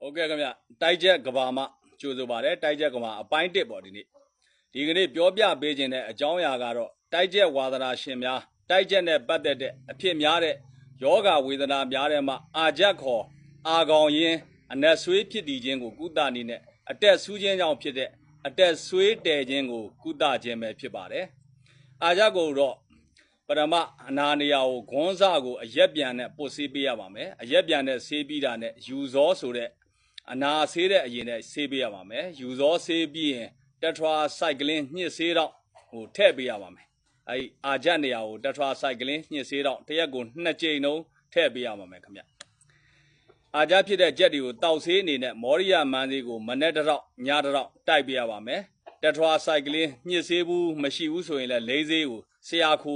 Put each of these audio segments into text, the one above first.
ဟုတ်ကဲ့ခင်ဗျတိုက်ချက်ကဘာမှကြိုဆိုပါတယ်တိုက်ချက်ကဘာအပိုင်းတစ်ပေါ့ဒီနေ့ဒီကနေ့ပြောပြပေးခြင်းတဲ့အကြောင်းအရာကတော့တိုက်ချက်ဝါသနာရှင်များတိုက်ချက်နဲ့ပတ်သက်တဲ့အဖြစ်များတဲ့ယောဂဝေဒနာများတဲ့မှာအာချက်ခေါ်အာကောင်ရင်အနက်ဆွေးဖြစ်တည်ခြင်းကိုကုသနည်းနဲ့အတက်ဆူးခြင်းကြောင့်ဖြစ်တဲ့အတက်ဆွေးတဲခြင်းကိုကုသခြင်းပဲဖြစ်ပါတယ်အာချက်ကိုတော့ပရမအနာနေယာကိုဂွန်းစကိုအရက်ပြန်နဲ့ပို့ဆေးပေးရပါမယ်အရက်ပြန်နဲ့ဆေးပြီးတာနဲ့ယူဇောဆိုတဲ့ အနာဆေးတဲ့အရင်နဲ့ဆေးပေးရပါမယ်ယူဇောဆေးပြီးရင်တက်ထရာစိုက်ကလင်းညှစ်ဆေးတော့ဟိုထည့်ပေးရပါမယ်အဲဒီအာဂျတ်နေရာကိုတက်ထရာစိုက်ကလင်းညှစ်ဆေးတော့တစ်ရက်ကိုနှစ်ကြိမ်လုံးထည့်ပေးရပါမယ်ခင်ဗျအာဂျတ်ဖြစ်တဲ့ကြက်တွေကိုတောက်ဆေးအနေနဲ့မော်ရီယာမန်းသေးကိုမနေ့တစ်တော့ညတစ်တော့တိုက်ပေးရပါမယ်တက်ထရာစိုက်ကလင်းညှစ်ဆေးဘူးမရှိဘူးဆိုရင်လည်းလေးဆေးကိုဆရာခူ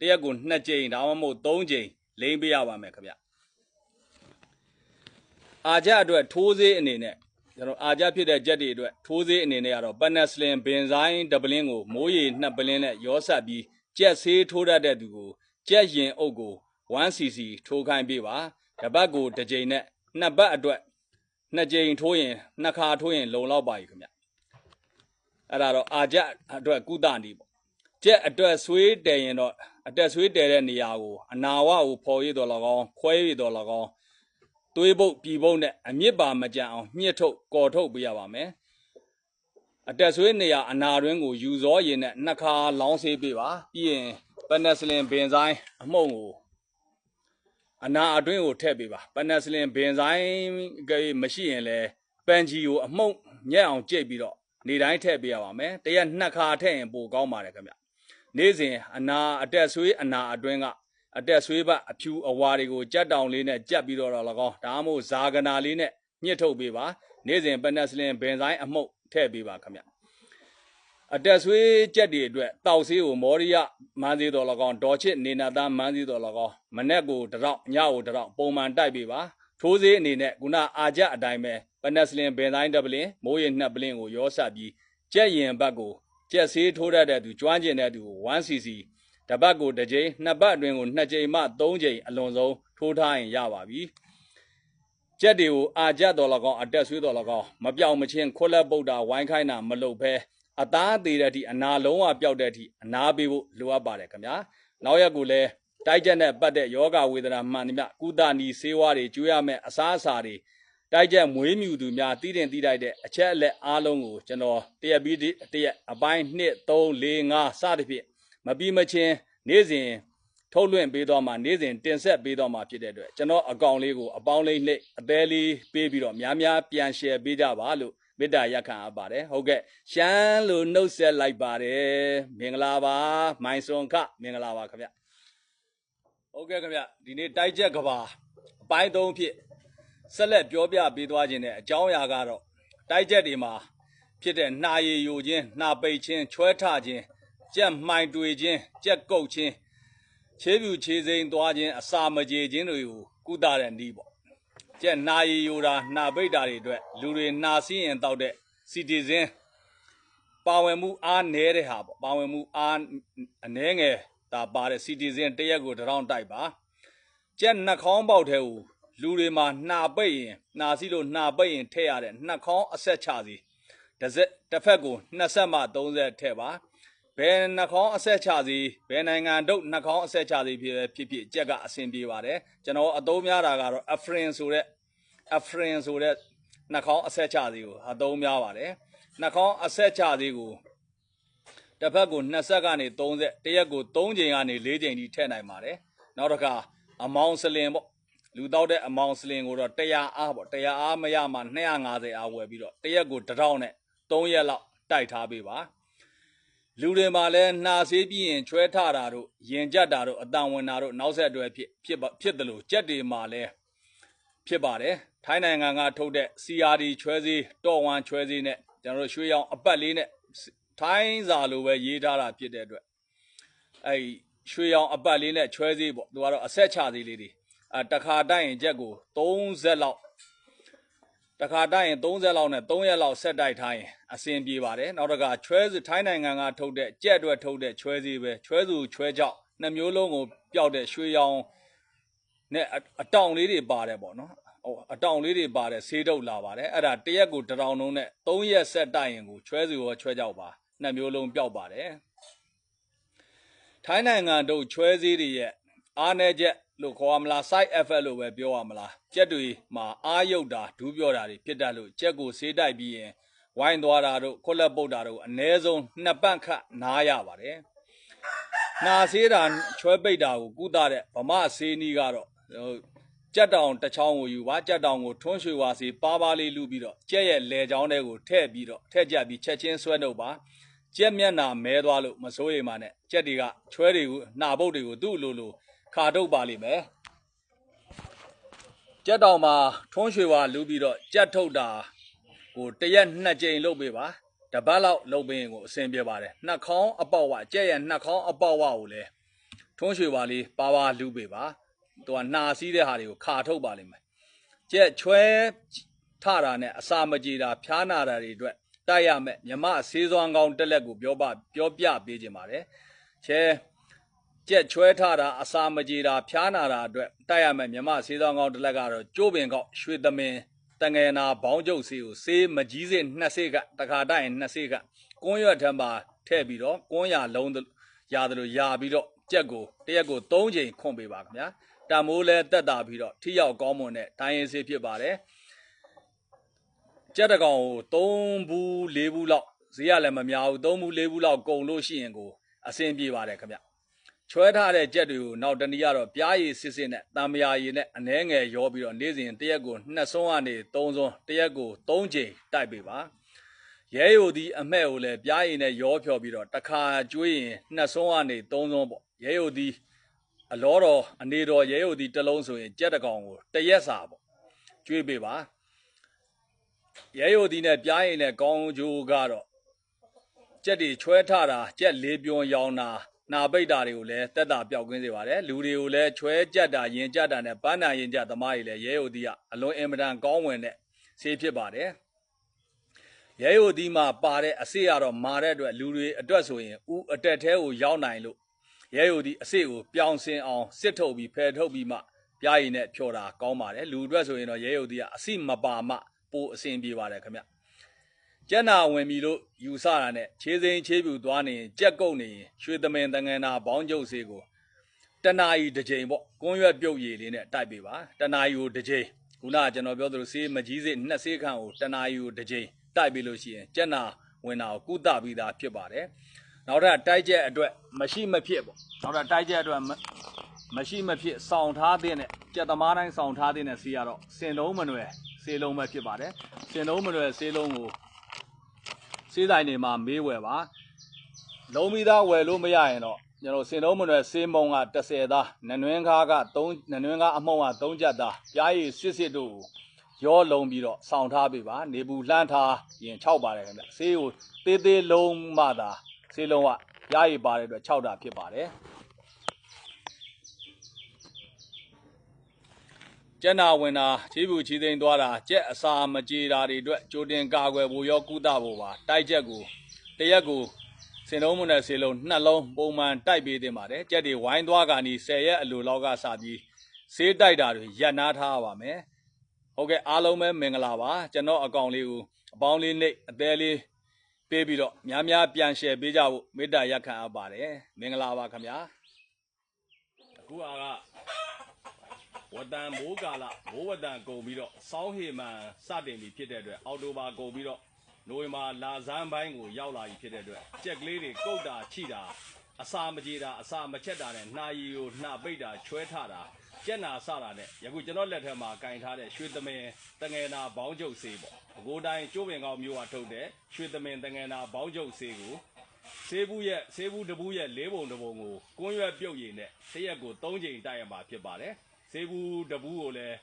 တရက်ကိုနှစ်ကြိမ်ဒါမှမဟုတ်သုံးကြိမ်လိမ့်ပေးရပါမယ်ခင်ဗျ အာဂျအတွက်ထိုးဆေးအနေနဲ့ကျွန်တော်အာဂျဖြစ်တဲ့ချက်တွေအတွက်ထိုးဆေးအနေနဲ့ကတော့ပနက်စလင်ဘင်ဇိုင်းဒပလင်းကိုမိုးရေနှစ်ပလင်းနဲ့ရောဆက်ပြီးကြက်ဆေးထိုးတတ်တဲ့သူကိုကြက်ရင်အုပ်ကို 1cc ထိုးခိုင်းပေးပါတစ်ပတ်ကိုတစ်ကြိမ်နဲ့နှစ်ပတ်အတွက်နှစ်ကြိမ်ထိုးရင်နှစ်ခါထိုးရင်လုံလောက်ပါပြီခင်ဗျအဲ့ဒါတော့အာဂျအတွက်ကုသနည်းပေါ့ကြက်အတွက်ဆွေးတယ်ရင်တော့အတက်ဆွေးတယ်တဲ့နေရာကိုအနာဝကိုဖော်ရည်တော်၎င်းခွဲရည်တော်၎င်း သွေးပုတ်ပြည်ပုတ်နဲ့အမြင့်ပါမကြံအောင်ညှစ်ထုတ်ကော်ထုတ်ပေးရပါမယ်အတက်ဆွေးနေရာအနာတွင်းကိုယူစောရည်နဲ့နှစ်ခါလောင်းဆေးပေးပါပြီးရင်ပနက်စလင်ဘင်ဇိုင်းအမှုံကိုအနာအတွင်းကိုထည့်ပေးပါပနက်စလင်ဘင်ဇိုင်းကေမရှိရင်လည်းပန်ဂျီကိုအမှုံညက်အောင်ကြိတ်ပြီးတော့နေတိုင်းထည့်ပေးရပါမယ်တရက်နှစ်ခါထည့်ရင်ပိုကောင်းပါတယ်ခင်ဗျနေ့စဉ်အနာအတက်ဆွေးအနာအတွင်းက အတက်ဆွေးဘအဖြူအဝါတွေကိုကြက်တောင်လေးနဲ့ကြက်ပြီးတော့၎င်းဒါမှမဟုတ်ဇာကနာလေးနဲ့ညှစ်ထုတ်ပေးပါနေ့စဉ်ပနက်စလင်ဘင်ဆိုင်အမှုတ်ထည့်ပေးပါခင်ဗျအတက်ဆွေးကြက်တွေအတွက်တောက်ဆေးကိုမောရိယမန်းသေးတော်၎င်းဒေါ်ချစ်နေနာသားမန်းသေးတော်၎င်းမနေ့ကိုတရော့ညကိုတရော့ပုံမှန်တိုက်ပေးပါထိုးဆေးအနေနဲ့ခုနအာကြအတိုင်းပဲပနက်စလင်ဘင်ဆိုင်ဒပလင်မိုးရနှစ်ပလင်ကိုရောဆက်ပြီးကြက်ရင်ဘက်ကိုကြက်ဆေးထိုးတတ်တဲ့သူကျွမ်းကျင်တဲ့သူကို 1cc တပတ်ကိုတစ်ကြိမ်နှစ်ပတ်အတွင်းကိုနှစ်ကြိမ်မှသုံးကြိမ်အလွန်ဆုံးထိုးထားရင်ရပါပြီကြက်တွေကိုအာကြတော်လကောင်အတက်ဆွေးတော်လကောင်မပြောင်မချင်းခွက်လက်ပုတ်တာဝိုင်းခိုင်းတာမလုပ်ဘဲအသားသေးတဲ့အထိအနာလုံးဝပျောက်တဲ့အထိအနာပေးဖို့လိုအပ်ပါတယ်ခင်ဗျာနောက်ရက်ကိုလည်းတိုက်ချက်နဲ့ပတ်တဲ့ယောဂဝေဒနာမှန်သမျှကုသနီဆေးဝါးတွေကျွေးရမယ်အစားအစာတွေတိုက်ချက်မွေးမြူသူများတည်တင်တည်တိုက်တဲ့အချက်အလက်အားလုံးကိုကျွန်တော်တရက်ပြီးတရက်အပိုင်း1 3 4 5စသဖြင့် မပြီးမချင်းနေ့စဉ်ထုတ်လွှင့်ပေးတော့မှနေ့စဉ်တင်ဆက်ပေးတော့မှဖြစ်တဲ့အတွက်ကျွန်တော်အကောင့်လေးကိုအပေါင်းလေးနှိပ်အသေးလေးပေးပြီးတော့များများပြန် share ပေးကြပါလို့မေတ္တာရက်ခံအပ်ပါတယ်ဟုတ်ကဲ့ရှမ်းလို့နှုတ်ဆက်လိုက်ပါတယ်မင်္ဂလာပါမိုင်စွန်ခမင်္ဂလာပါခင်ဗျဟုတ်ကဲ့ခင်ဗျဒီနေ့တိုက်ချက်ကဘာအပိုင်း၃ဖြစ်ဆက်လက်ပြောပြပေးသွားခြင်းနဲ့အကြောင်းအရာကတော့တိုက်ချက်တွေမှာဖြစ်တဲ့နှာရည်ယိုခြင်းနှာပိတ်ခြင်းချွဲထခြင်း ကြက်မှိုင်တွေခြင်းကြက်ကုတ်ခြင်းခြေပြူခြေစိမ်သွားခြင်းအစာမကြေခြင်းတွေကိုကုသတဲ့နည်းပေါ့ကြက်နှာရည်ယိုတာနှာပိတ်တာတွေအတွက်လူတွေနှာစီးရင်တောက်တဲ့စီတီဇင်းပါဝင်မှုအားနည်းတဲ့ဟာပေါ့ပါဝင်မှုအားအနည်းငယ်ဒါပါတဲ့စီတီဇင်းတရက်ကိုတရောင်းတိုက်ပါကြက်နှာခေါင်းပေါက်ထဲကိုလူတွေမှာနှာပိတ်ရင်နှာစီးလို့နှာပိတ်ရင်ထည့်ရတဲ့နှာခေါင်းအဆက်ချစီတစ်စက်တစ်ဖက်ကို20မှ30ထည့်ပါ ဘယ်နှာခေါင်းအဆက်ချစီဘယ်နိုင်ငံတို့နှာခေါင်းအဆက်ချစီဖြစ်ဖြစ်ဖြစ်ကြက်ကအဆင်ပြေပါတယ်ကျွန်တော်အသုံးများတာကတော့ Afrin ဆိုတဲ့ Afrin ဆိုတဲ့နှာခေါင်းအဆက်ချစီကိုအသုံးများပါတယ်နှာခေါင်းအဆက်ချစီကိုတစ်ဖက်ကို20ကနေ30တရက်ကို3ချိန်ကနေ4ချိန်ထိထည့်နိုင်ပါတယ်နောက်တစ်ခါအမောင်စလင်ပေါ့လူတောက်တဲ့အမောင်စလင်ကိုတော့100အားပေါ့100အားမရမှ250အားဝယ်ပြီးတော့တရက်ကို1000နဲ့3ရက်လောက်တိုက်ထားပေးပါ လူတွေမှာလည်းနှာဆေးပြီးရင်ချွဲထတာတို့ရင်ကြက်တာတို့အတန်ဝင်တာတို့နောက်ဆက်တွဲဖြစ်ဖြစ်ဖြစ်တယ်လို့ကြက်တွေမှာလည်းဖြစ်ပါတယ်ထိုင်းနိုင်ငံကထုတ်တဲ့ CRD ချွဲဆေးတော့ဝမ်ချွဲဆေးနဲ့ကျွန်တော်တို့ရွှေရောင်အပတ်လေးနဲ့ထိုင်းစာလိုပဲရေးထားတာဖြစ်တဲ့အတွက်အဲရွှေရောင်အပတ်လေးနဲ့ချွဲဆေးပေါ့သူကတော့အဆက်ချသေးလေးတွေအဲတခါတိုက်ရင်ချက်ကို30လောက် တခါတိုက်ရင်30လောက်နဲ့3ရက်လောက်ဆက်တိုက်ထားရင်အဆင်ပြေပါတယ်နောက်တခါချွဲစုထိုင်းနိုင်ငံကထုတ်တဲ့ကြက်အတွက်ထုတ်တဲ့ချွဲစီပဲချွဲစုချွဲကြောက်နှစ်မျိုးလုံးကိုပျောက်တဲ့ရွှေရောင်နဲ့အတောင်လေးတွေပါတယ်ပေါ့နော်ဟိုအတောင်လေးတွေပါတဲ့ဆေးတုပ်လာပါတယ်အဲ့ဒါတရက်ကိုတစ်တောင်လုံးနဲ့3ရက်ဆက်တိုက်ရင်ကိုချွဲစီရောချွဲကြောက်ပါနှစ်မျိုးလုံးပျောက်ပါတယ်ထိုင်းနိုင်ငံတို့ချွဲစည်းတွေရဲ့အားနေချက် လို့ခေါ်ရမလား side effect လို့ပဲပြောရမလားကြက်တွေမှာအားယုတ်တာဒူးပြောတာတွေဖြစ်တတ်လို့ကြက်ကိုဆေးတိုက်ပြီးရင်ဝိုင်းသွားတာတို့ခွက်လက်ပုတ်တာတို့အ ਨੇ ဆုံးနှစ်ပတ်ခန့်နားရပါတယ်နာဆေးတာချွဲပိတ်တာကိုကုသတဲ့ဗမာဆေးနီးကတော့ဟိုကြက်တောင်တစ်ချောင်းကိုယူပါကြက်တောင်ကိုထွန်းရွှေဝါစီပါးပါးလေးလူပြီးတော့ကြက်ရဲ့လေချောင်းတွေကိုထည့်ပြီးတော့ထည့်ကြပြီးချက်ချင်းဆွဲနှုတ်ပါကြက်မျက်နှာမဲသွားလို့မစိုးရိမ်ပါနဲ့ကြက်တွေကချွဲတွေကိုနှာပုတ်တွေကိုသူ့လိုလို ခါထုတ်ပါလိမ့်မယ်ကြက်တောင်မှာထွန်းရွှေဝါလူပြီးတော့ကြက်ထုတ်တာကိုတစ်ရက်နှစ်ကြိမ်လုပ်ပေးပါတပတ်လောက်လုပ်ပေးရင်ကိုအဆင်ပြေပါတယ်နှာခေါင်းအပေါက်ဝကြက်ရဲ့နှာခေါင်းအပေါက်ဝကိုလည်းထွန်းရွှေပါလေးပါပါလူပေးပါသူကနှာစီးတဲ့ဟာတွေကိုခါထုတ်ပါလိမ့်မယ်ကြက်ချွဲထတာနဲ့အစာမကြေတာဖျားနာတာတွေအတွက်တိုက်ရမယ်မြမဆေးစွမ်းကောင်းတက်လက်ကိုပြောပါပြောပြပေးခြင်းပါတယ်ချဲ ကြက်ချွဲထတာအစာမကြေတာဖျားနာတာအတွက်တိုက်ရမယ်မြမဆေးစွမ်းကောင်းတက်လက်ကတော့ကျိုးပင်ကောက်ရွှေသမင်တငယ်နာဘောင်းကျုပ်ဆေးကိုဆေးမကြီးစေနှစ်ဆေးကတခါတိုက်ရင်နှစ်ဆေးကကွန်းရွက်ထမ်းပါထည့်ပြီးတော့ကွန်းရလုံးသလိုရတယ်လို့ယာပြီးတော့ကြက်ကိုတရက်ကို3ချိန်ခွန်ပေးပါခင်ဗျာတံမိုးလဲတက်တာပြီးတော့ထိရောက်ကောင်းမွန်တဲ့တိုင်းရင်စေးဖြစ်ပါတယ်ကြက်တကောင်ကို3ဘူး4ဘူးလောက်ဈေးရလည်းမများဘူး3ဘူး4ဘူးလောက်ကုန်လို့ရှိရင်ကိုအဆင်ပြေပါတယ်ခင်ဗျ ချွဲထားတဲ့ကြက်တွေကိုနောက်တနည်းကတော့ပြားရည်စစ်စစ်နဲ့တံမယာရည်နဲ့အနှဲငယ်ရောပြီးတော့နေ့စဉ်တရက်ကို2ဆုံးကနေ3ဆုံးတရက်ကို3ချိန်တိုက်ပေးပါရဲယိုဒီအမှဲ့ကိုလည်းပြားရည်နဲ့ရောဖြော်ပြီးတော့တစ်ခါကျွေးရင်နှစ်ဆုံးကနေသုံးဆုံးပေါ့ရဲယိုဒီအလောတော်အနေတော်ရဲယိုဒီတစ်လုံးဆိုရင်ကြက်တကောင်ကိုတစ်ရက်စာပေါ့ကျွေးပေးပါရဲယိုဒီနဲ့ပြားရည်နဲ့ကောင်းကျိုးကတော့ကြက်တွေချွဲထတာကြက်လေးပြုံရောင်တာ နာပိတ်တာတွေကိုလည်းတက်တာပျောက်ကင်းစေပါတယ်လူတွေကိုလည်းချွဲကြက်တာရင်ကြက်တာနဲ့ပန်းနာရင်ကြက်သမားတွေလည်းရဲယိုဒီကအလွန်အင်မတန်ကောင်းဝင်တဲ့ဆေးဖြစ်ပါတယ်ရဲယိုဒီမှာပါတဲ့အစစ်ကတော့မာတဲ့အတွက်လူတွေအတွက်ဆိုရင်ဥအတက်သေးကိုရောက်နိုင်လို့ရဲယိုဒီအစစ်ကိုပြောင်းစင်အောင်စစ်ထုတ်ပြီးဖယ်ထုတ်ပြီးမှပြားရည်နဲ့ဖြော်တာကောင်းပါတယ်လူအတွက်ဆိုရင်တော့ရဲယိုဒီကအစစ်မပါမှပိုအဆင်ပြေပါတယ်ခင်ဗျ ကျက်နာဝင်ပြီလို့ယူဆတာနဲ့ခြေစိမ်ခြေပြူသွားနေရင်ကြက်ကုတ်နေရင်ရွှေသမင်တငယ်နာဘောင်းကျုပ်စေးကိုတနာရီတစ်ချိန်ပေါ့ကွန်းရွက်ပြုတ်ရည်လေးနဲ့တိုက်ပေးပါတနာရီကိုတစ်ချိန်ခုနကကျွန်တော်ပြောသလိုဆေးမကြီးစေးနှစ်ဆေးခန့်ကိုတနာရီကိုတစ်ချိန်တိုက်ပြီးလို့ရှိရင်ကြက်နာဝင်တာကိုကုသပြီးသားဖြစ်ပါတယ်။နောက်ထပ်တိုက်ချက်အတွက်မရှိမဖြစ်ပေါ့။နောက်ထပ်တိုက်ချက်အတွက်မမရှိမဖြစ်စောင့်ထားတဲ့နဲ့ကြက်သမားတိုင်းစောင့်ထားတဲ့နဲ့စီကတော့စင်လုံးမနွယ်စေလုံးပဲဖြစ်ပါတယ်။စင်လုံးမနွယ်စေလုံးကို စေးတိုင်းတွေမှာမေးဝယ်ပါ။လုံးပြီးသားဝယ်လို့မရရင်တော့ကျွန်တော်စင်လုံးမနွယ်စေးမုံက30သားနနွင်းကားက3နနွင်းကားအမှုံးက3ကြက်သားပြားရည်စစ်စစ်တို့ကိုရောလုံးပြီးတော့စောင့်ထားပေးပါနေဘူးလှမ်းထားရင်6ပါတယ်ခင်ဗျဆေးကိုသေးသေးလုံးမှသာဆေးလုံးကရရည်ပါတဲ့အတွက်6တာဖြစ်ပါတယ် ကျက်နာဝင်တာခြေဘူးချီသိမ်းသွားတာကြက်အစာမကြေတာတွေအတွက်ကြိုတင်ကာကွယ်ဖို့ရောကုသဖို့ပါတိုက်ချက်ကိုတရက်ကိုစင်လုံးမနဲ့ဆေးလုံးနှလုံးပုံမှန်တိုက်ပေးတင်ပါတယ်ကြက်တွေဝိုင်းသွားကန်ဒီ10ရက်အလိုလောက်ကစပြီးဆေးတိုက်တာတွေရပ်နားထားပါမယ်ဟုတ်ကဲ့အားလုံးပဲမင်္ဂလာပါကျွန်တော်အကောင့်လေးကိုအပေါင်းလေးနှိပ်အသေးလေးပေးပြီးတော့များများပြန် share ပေးကြဖို့မေတ္တာရက်ခံအပ်ပါတယ်မင်္ဂလာပါခင်ဗျာအခုက ဝတန်မိုးကာလမိုးဝတန်ကုန်ပြီးတော့စောင်းဟေမန်စတင်ပြီဖြစ်တဲ့အတွက်အောက်တိုဘာကုန်ပြီးတော့နိုဝင်ဘာလာဇန်းပိုင်းကိုရောက်လာပြီဖြစ်တဲ့အတွက်ကြက်ကလေးတွေကုတ်တာချိတာအစာမကြေတာအစာမချက်တာနဲ့နှာရည်ကိုနှာပိတ်တာချွဲထတာကြက်နာစတာနဲ့ယခုကျွန်တော်လက်ထက်မှာကင်ထားတဲ့ရွှေသမင်တငယ်နာဘောင်းကျုပ်ဆေးပေါ့အကိုတိုင်းကျိုးပင်ကောင်းမျိုးကထုတ်တဲ့ရွှေသမင်တငယ်နာဘောင်းကျုပ်ဆေးကိုဆေးဘူးရဲ့ဆေးဘူးတဘူးရဲ့လေးပုံတစ်ပုံကိုကွန်းရွက်ပြုတ်ရည်နဲ့တစ်ရက်ကို၃ချိန်တိုက်ရမှာဖြစ်ပါတယ် ဆေးဘူးတဘူးကိုလည်း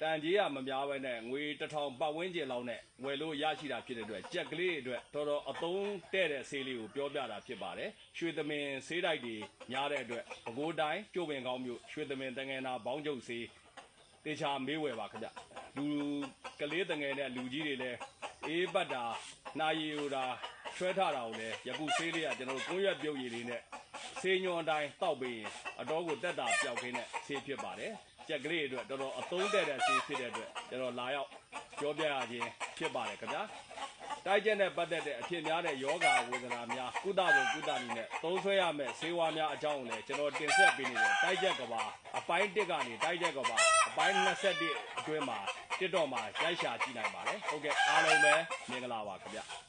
တန်ကြီးကမများပဲနဲ့ငွေတစ်ထောင်ပတ်ဝန်းကျင်လောက်နဲ့ဝယ်လို့ရရှိတာဖြစ်တဲ့အတွက်ကြက်ကလေးတွေအတွက်တော်တော်အသုံးတဲ့တဲ့ဆေးလေးကိုပြောပြတာဖြစ်ပါတယ်ရွှေသမင်ဆေးတိုက်တွေများတဲ့အတွက်ပဲခူးတိုင်းကျိုးပင်ကောင်းမျိုးရွှေသမင်တငယ်နာဘောင်းကျုပ်ဆေးတေချာမေးဝယ်ပါခင်ဗျလူကလေးတငယ်နဲ့လူကြီးတွေလည်းအေးပတ်တာနာရီဟိုတာချွဲထတာကိုလည်းယခုဆေးလေးကကျွန်တော်တို့ကွန်းရွက်ပြုတ်ရည်လေးနဲ့ ဆေးညွန်အတိုင်းတောက်ပြီးရင်အတော်ကိုတက်တာပျောက်ကင်းတဲ့ဆေးဖြစ်ပါတယ်ကြက်ကလေးတွေအတွက်တော်တော်အသုံးတဲ့တဲ့ဆေးဖြစ်တဲ့အတွက်ကျွန်တော်လာရောက်ပြောပြရခြင်းဖြစ်ပါတယ်ခင်ဗျာတိုက်ချက်နဲ့ပတ်သက်တဲ့အဖြစ်များတဲ့ယောဂဝေဒနာများကုသဖို့ကုသနည်းနဲ့သုံးဆွဲရမယ့်ဆေးဝါးများအကြောင်းကိုလည်းကျွန်တော်တင်ဆက်ပေးနေတယ်တိုက်ချက်ကဘာအပိုင်း1ကနေတိုက်ချက်ကဘာအပိုင်း21အတွင်းမှာတစ်တော့မှာရိုက်ရှာကြည့်နိုင်ပါတယ်ဟုတ်ကဲ့အားလုံးပဲမင်္ဂလာပါခင်ဗျာ